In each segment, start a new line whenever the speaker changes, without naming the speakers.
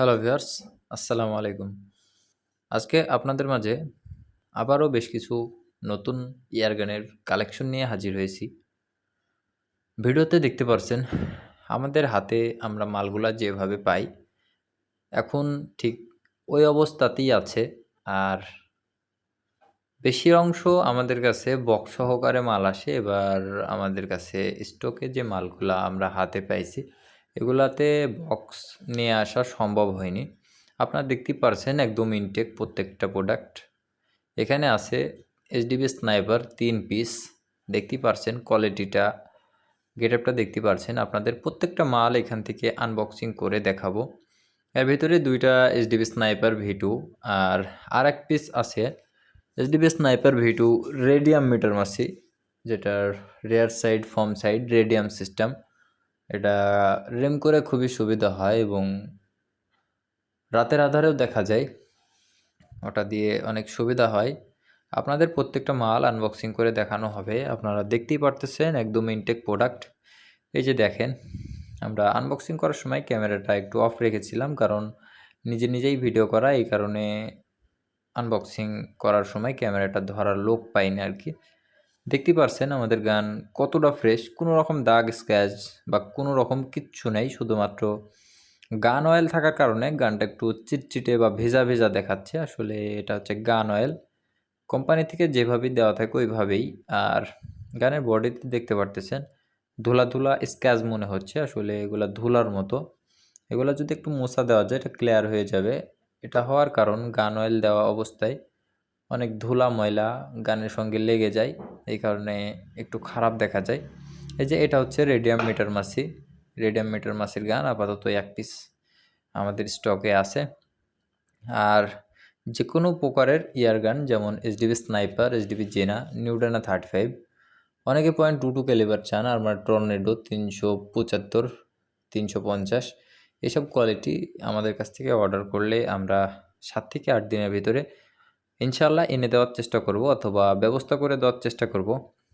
Hello viewers আসসালামু আলাইকুম আজকে আপনাদের মাঝে আবারও বেশ কিছু নতুন ইয়ারগানের কালেকশন নিয়ে হাজির হয়েছি। ভিডিওতে দেখতে পারছেন, আমাদের হাতে আমরা মালগুলা যেভাবে পাই, এখন ঠিক ওই অবস্থাতেই আছে। আর বেশি অংশ আমাদের কাছে বক্স সহকারে মাল আসে, এবার আমাদের কাছে স্টকে যে মালগুলা আমরা হাতে পাইছি এগুলাতে বক্স নিয়ে আসা সম্ভব হয়নি। আপনারা দেখতেই পারছেন একদম ইনটেক প্রত্যেকটা প্রোডাক্ট এখানে আছে এইচডিবি স্নাইপার তিন পিস দেখতেই পারছেন কোয়ালিটিটা গেট আপটা দেখতে পারছেন। আপনাদের প্রত্যেকটা মাল এখান থেকে আনবক্সিং করে দেখাবো। এর ভিতরে দুইটা এইচডিবি স্নাইপার ভিটু আর আর এক পিস আছে HDB sniper V two radium meter মাসি যেটার rear side form side radium system এটা রেম করে খুবই সুবিধা হয় এবং রাতের আধারেও দেখা যায়। ওটা দিয়ে অনেক সুবিধা হয়। আপনাদের প্রত্যেকটা মাল আনবক্সিং করে দেখানো হবে। আপনারা দেখতেই পারতেছেন একদম ইনটেক প্রোডাক্ট এই যে দেখেন, আমরা আনবক্সিং করার সময় ক্যামেরাটা একটু অফ রেখেছিলাম কারণ নিজে নিজেই ভিডিও করা, এই কারণে আনবক্সিং করার সময় ক্যামেরাটা ধরার লোক পাইনি আর কি। দেখতে পারছেন আমাদের গান কতটা ফ্রেশ কোনো রকম দাগ স্ক্র্যাচ বা কোনো রকম কিচ্ছু নেই, শুধুমাত্র গান অয়েল থাকার কারণে গানটা একটু চিটচিটে বা ভেজা ভেজা দেখাচ্ছে। আসলে এটা হচ্ছে গান অয়েল কোম্পানি থেকে যেভাবেই দেওয়া থাকে ওইভাবেই। আর গানের বডিতে দেখতে পারতেছেন, ধুলা ধুলা স্ক্যাচ মনে হচ্ছে। আসলে এগুলা ধুলার মতো। এগুলো যদি একটু মোছা দেওয়া যায়, এটা ক্লিয়ার হয়ে যাবে। এটা হওয়ার কারণ গান অয়েল দেওয়া অবস্থায়। অনেক ধুলা ময়লা গানের সঙ্গে লেগে যায়, এই কারণে একটু খারাপ দেখা যায়। এই যে এটা হচ্ছে রেডিয়াম মিটার মাসি রেডিয়াম মিটার মাসির গান আপাতত এক পিস আমাদের স্টকে আছে। আর যে কোনো প্রকারের ইয়ার গান যেমন এইচডিবি স্নাইপার এইচডিবি জেনা নিউডানা থার্টি ফাইভ অনেকে পয়েন্ট টু টু ক্যালিবার চান, আর আমার টর্নেডো তিনশো পঁচাত্তর, তিনশো পঞ্চাশ, এসব কোয়ালিটি আমাদের কাছ থেকে অর্ডার করলে আমরা সাত থেকে আট দিনের ভিতরে ইনশাল্লাহ এনে দেওয়ার চেষ্টা করব অথবা ব্যবস্থা করে দেওয়ার চেষ্টা করব।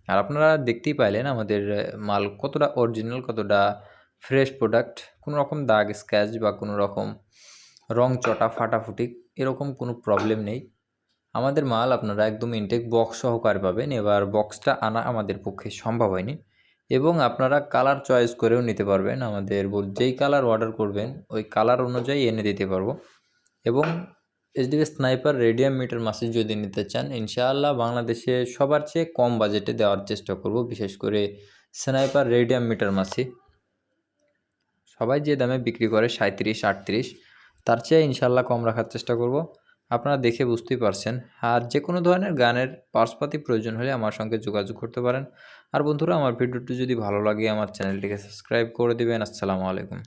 আর আপনারা দেখতেই পাইলেন আমাদের মাল কতটা অরিজিনাল কতটা ফ্রেশ প্রোডাক্ট কোনো রকম দাগ স্ক্যাচ বা কোনো রকম রং চটা ফাটাফুটি এরকম কোনো প্রবলেম নেই। আমাদের মাল আপনারা একদম ইনটেক বক্স সহকারে পাবেন, এবার বক্সটা আনা আমাদের পক্ষে সম্ভব হয়নি। এবং আপনারা কালার চয়েস করেও নিতে পারবেন, আমাদের যেই কালার অর্ডার করবেন, ওই কালার অনুযায়ী এনে দিতে পারব। এবং এইচডিবি স্নাইপার রেডিয়াম মিটার মাসিজ যদি নিতে চান, ইনশাআল্লাহ বাংলাদেশে সবার চেয়ে কম বাজেটে দেওয়ার চেষ্টা করব, বিশেষ করে স্নাইপার রেডিয়াম মিটার মাসি। সবাই যে দামে বিক্রি করে সাঁত্রিশ আটত্রিশ, তার চেয়ে ইনশাল্লাহ কম রাখার চেষ্টা করব। আপনারা দেখে বুঝতেই পারছেন। আর যে কোনো ধরনের গানের পার্সপাতি প্রয়োজন হলে আমার সঙ্গে যোগাযোগ করতে পারেন। আর বন্ধুরা, আমার ভিডিওটি যদি ভালো লাগে, আমার চ্যানেলটিকে সাবস্ক্রাইব করে দেবেন। আসসালামু আলাইকুম।